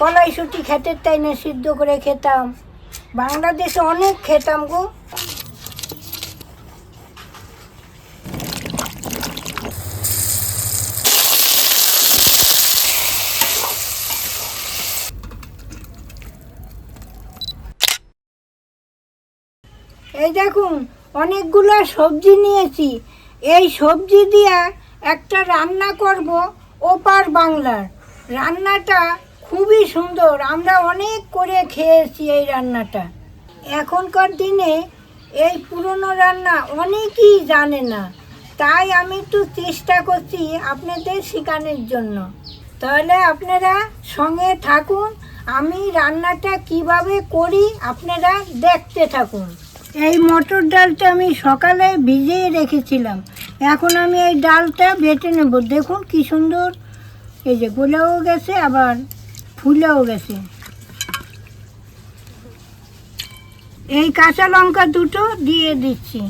কলাইশুটি খেতের টাইনে সিদ্ধ করে খেতাম। বাংলাদেশে অনেক খেতাম গো। এই দেখুন, অনেকগুলো সবজি নিয়েছি। এই সবজি দিয়া একটা রান্না করব ওপার বাংলার। রান্নাটা খুবই সুন্দর। আমরা অনেক করে খেয়েছি এই রান্নাটা। এখনকার দিনে এই পুরনো রান্না অনেকেই জানে না। তাই আমি একটু চেষ্টা করছি আপনাদের শেখানোর জন্য। তাহলে আপনারা সঙ্গে থাকুন, আমি রান্নাটা কীভাবে করি আপনারা দেখতে থাকুন। এই মটর ডালটা আমি সকালে ভিজিয়ে রেখেছিলাম। এখন আমি এই ডালটা বেটে নেব। দেখুন কি সুন্দর। এই যে গলেও গেছে, আবার ফুলেও গেছে। এই কাঁচা লঙ্কা দুটো দিয়ে দিচ্ছি।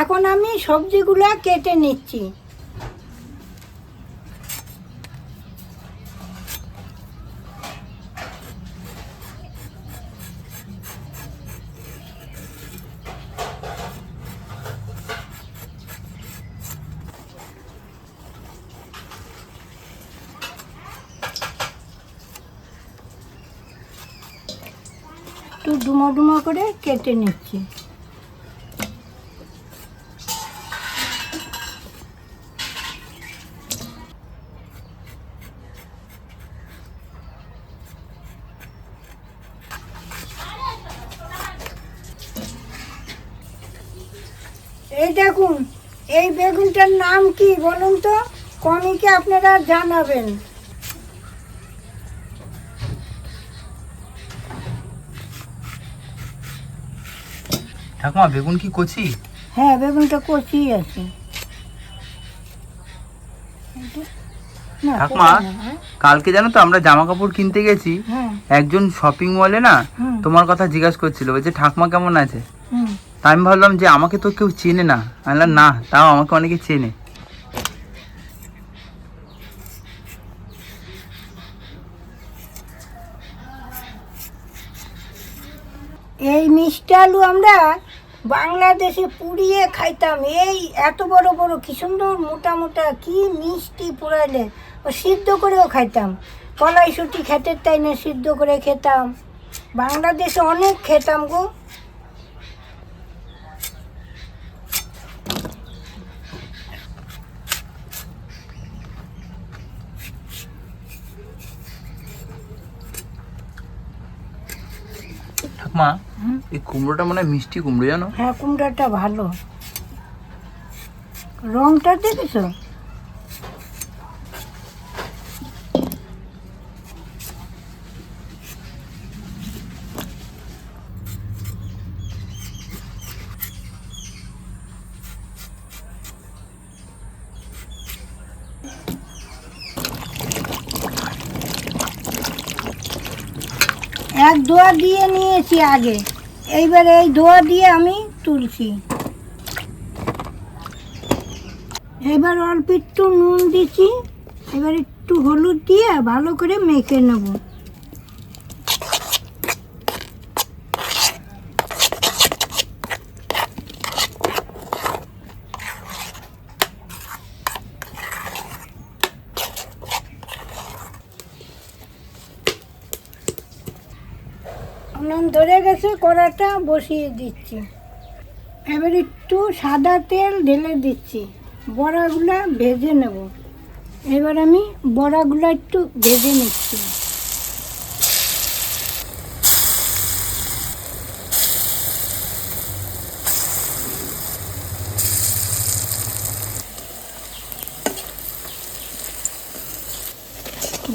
এখন আমি সবজিগুলো কেটে নিচ্ছি। ডুমো ডুমো করে কেটে নিচ্ছি। এই দেখুন, এই বেগুনটার নাম কি বলুন তো? কমিকে আপনারা জানাবেন। ঠাকুমা বেগুন কি কচি? হ্যাঁ বেগুনটা কচি আছে। ঠাকুমা হ্যাঁ? কালকে জানো তো আমরা জামা কাপড় কিনতে গেছি। হ্যাঁ। একজন শপিং মলে না তোমার কথা জিজ্ঞাসা করছিল বলছে ঠাকুমা কেমন আছে? হুম। তা আমি ভাবলাম যে আমাকে তো কেউ চেনে না। আমি না তাও আমাকে অনেকে চেনে। এই মিষ্টি আলু আমরা বাংলাদেশে পুড়িয়ে খাইতাম। এই এত বড় বড় কি সুন্দর মোটা মোটা, কি মিষ্টি পুরাইলে ও সিদ্ধ করেও খাইতাম। কলাইশুটি তাই না সিদ্ধ করে খেতাম। বাংলাদেশে অনেক খেতাম গো। ঠাকুমা হুম। এই কুমড়োটা মানে মিষ্টি কুমড়ো জানো? হ্যাঁ কুমড়োটা ভালো। রংটা দেখেছ? এক ধোয়া দিয়ে নিয়েছি আগে। এইবার এই ধোয়া দিয়ে আমি তুলছি। এবার অল্প একটু নুন দিচ্ছি, এবার একটু হলুদ দিয়ে ভালো করে মেখে নেব। উনুন ধরে গেছে কড়াটা বসিয়ে দিচ্ছি। এবার একটু সাদা তেল ঢেলে দিচ্ছি। বড়াগুলা ভেজে নেব। এবার আমি বড়াগুলো একটু ভেজে নিচ্ছি।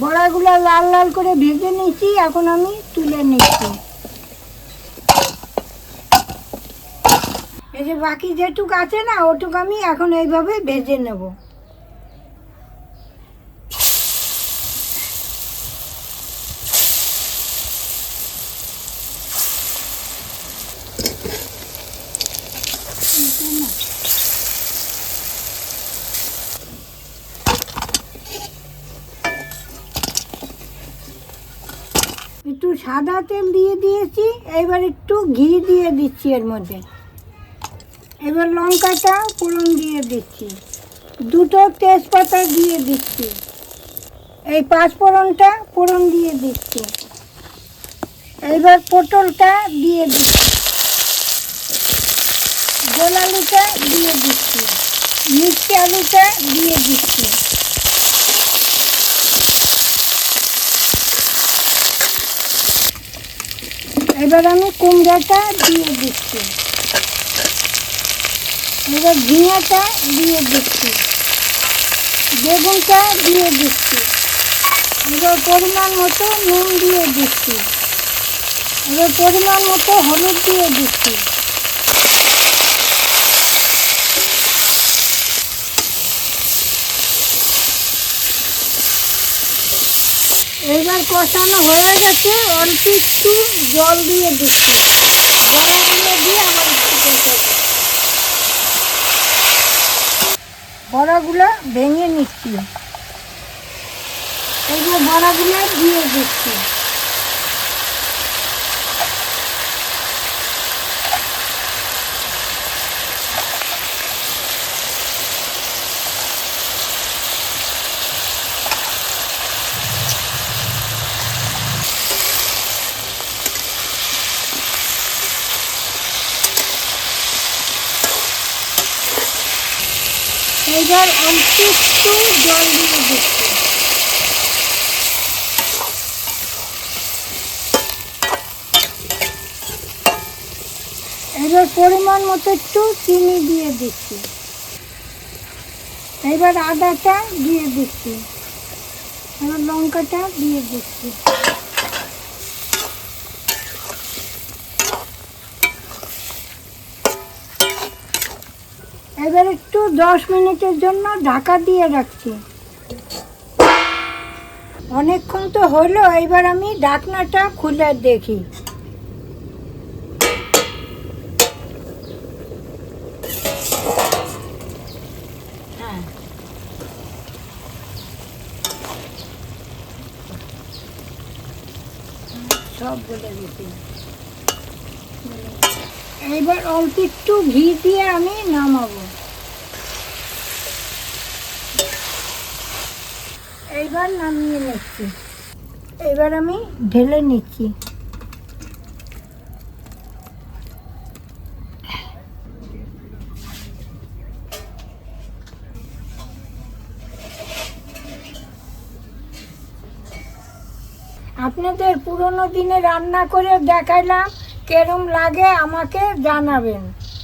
বড়াগুলো লাল লাল করে ভেজে নিচ্ছি এখন আমি তুলে নিচ্ছি। এই বাকি যেটুক আছে না, ওটুক আমি এখন এইভাবে ভেজে নেব। একটু সাদা তেল দিয়ে দিয়েছি, এবার একটু ঘি দিয়ে দিচ্ছি এর মধ্যে। এবার লঙ্কাটা ফোড়ন দিয়ে দিচ্ছি। দুটো তেজপাতা দিয়ে দিচ্ছি। এই পাঁচ ফোড়নটা ফোড়ন দিয়ে দিচ্ছি। এইবার পটলটা দিয়ে দিচ্ছি। গোল আলুটা দিয়ে দিচ্ছি। মিষ্টি আলুটা দিয়ে দিচ্ছি। এবার আমি কুমড়াটা দিয়ে দিচ্ছি। এবার ঝিঙাটা দিয়ে দিচ্ছি। বেগুনটা দিয়ে দিচ্ছি। এবার পরিমাণ মতো নুন দিয়ে দিচ্ছি। এবার পরিমাণ মতো হলুদ দিয়ে দিচ্ছি। এবার কষানো হয়ে গেছে, অল্প একটু জল দিয়ে দিচ্ছি। বড়াগুলো দিয়ে আমার একটু কষাবো। বড়াগুলো ভেঙে নিচ্ছি। এইগুলো বড়াগুলো দিয়ে দিচ্ছি। এবার একটু জল দিয়ে দিচ্ছি এবার পরিমাণ মতো একটু চিনি দিয়ে দিচ্ছি। এবার আদাটা দিয়ে দিচ্ছি। এবার লঙ্কাটা দিয়ে দিচ্ছি। এবার একটু দশ মিনিটের জন্য ঢাকা দিয়ে রাখছি। অনেকক্ষণ তো হলো, এবার আমি ঢাকনাটা খুলে দেখি। হ্যাঁ। সব বলে দিচ্ছি। এইবার অল্প একটু ঘি দিয়ে আমি নামাবো। এইবার নামিয়ে নিচ্ছি। এবার আমি ঢেলে নিচ্ছি। আপনাদের পুরনো দিনে রান্না করে দেখাইলাম কেরম লাগে আমাকে জানাবেন।